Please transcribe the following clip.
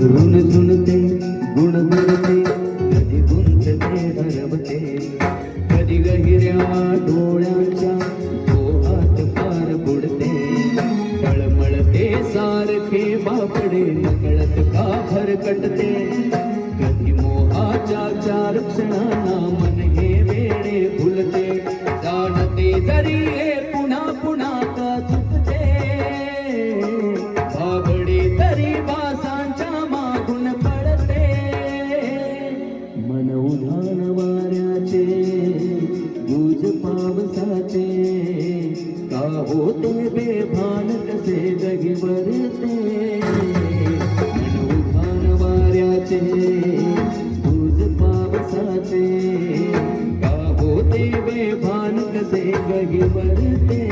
ऋण सुनते गुण भरते कधी गुंतते हरवते. कधी गहिऱ्या डोळ्यांच्या डोहात पार बुडते. तळमळते सारखे बापडे नकळत का भरकटते कधी मोहाच्या चार क्षणांना मन हे वेळे भुलते. जाणते जरी हे पुन्हा तुझ पावसाचे का होते बेभान कसे जगवरते उभान वाऱ्याचे तुझ पावसाचे का होते बेभान कसे जगवरते